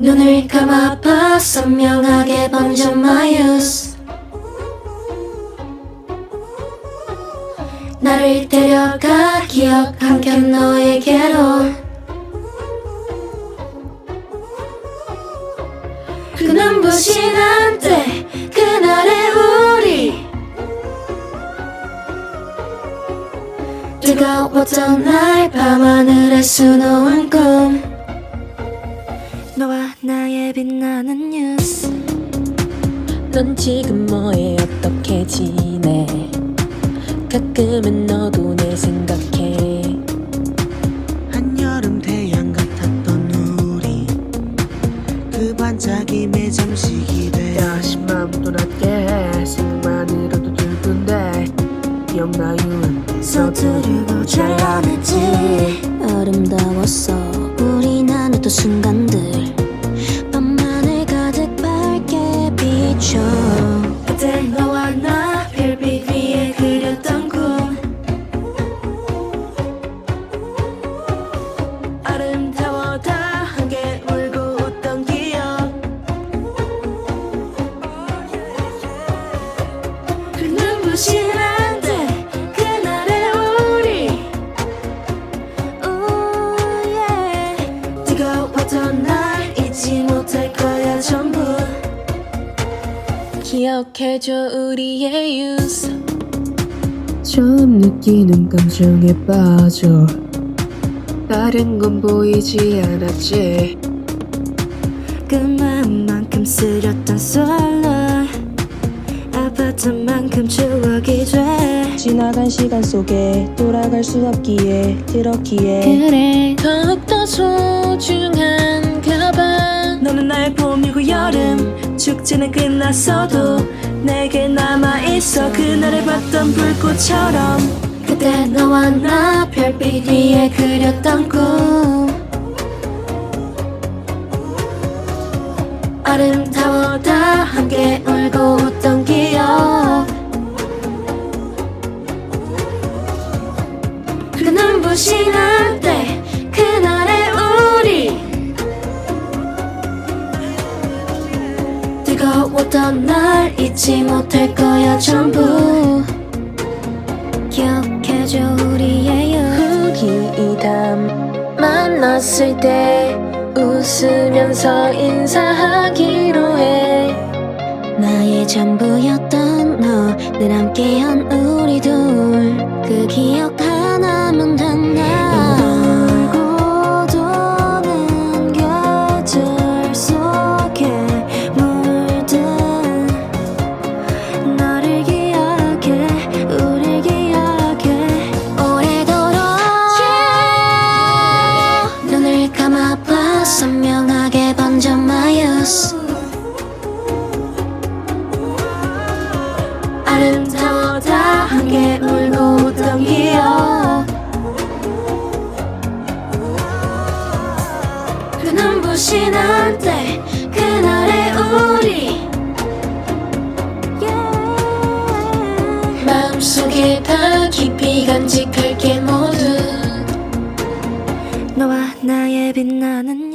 눈을 감아봐 선명하게 번져 마이유스. 나를 데려가 기억 한 켠 너에게로. 그 눈부신 한때 그날의 우리. 뜨거웠던 날 밤하늘에 수놓은 꿈 빛나는 뉴스. 넌 지금 뭐해 어떻게 지내? 가끔은 너도 내 생각해. 한여름 태양 같았던 우리. 그 반짝임에 잠시 기대 다시 마음도 낮게 생각만으로도 들던데. 기억나요? 서투르고 잘라냈지. 아름다웠어 우리 나눴던 순간들 한때 그날의 우리. Ooh, yeah. 뜨거웠던 날 잊지 못할 거야 전부. 기억해줘 우리의 유서 처음 느끼는 감정에 빠져. 다른 건 보이지 않았지. 그 마음만큼 쓰렸던 솔로 아팠던 만큼 추억이 돼. 지나간 시간 속에 돌아갈 수 없기에 그렇기에. 그래 더욱더 소중한가 봐 너는 나의 봄이고 여름 축제는 끝났어도 내게 남아있어. 그날을 봤던 불꽃처럼 그때 너와 나 별빛 위에 그렸던 꿈. 아름다워 다 함께 눈부신 한때 그날의 우리. 뜨거웠던 날 잊지 못할 거야 전부. 기억해줘 우리의 유 후기 이담 만났을 때 웃으면서 인사하기로 해. 나의 전부였던 너 늘 함께한 우리 둘. 그 기 마이유스 아름다워 다 함께 울고 웃던 기억 그 눈부신 한때 그날의 우리. 마음속에 다 깊이 간직할게 모두. 너와 나의 빛나는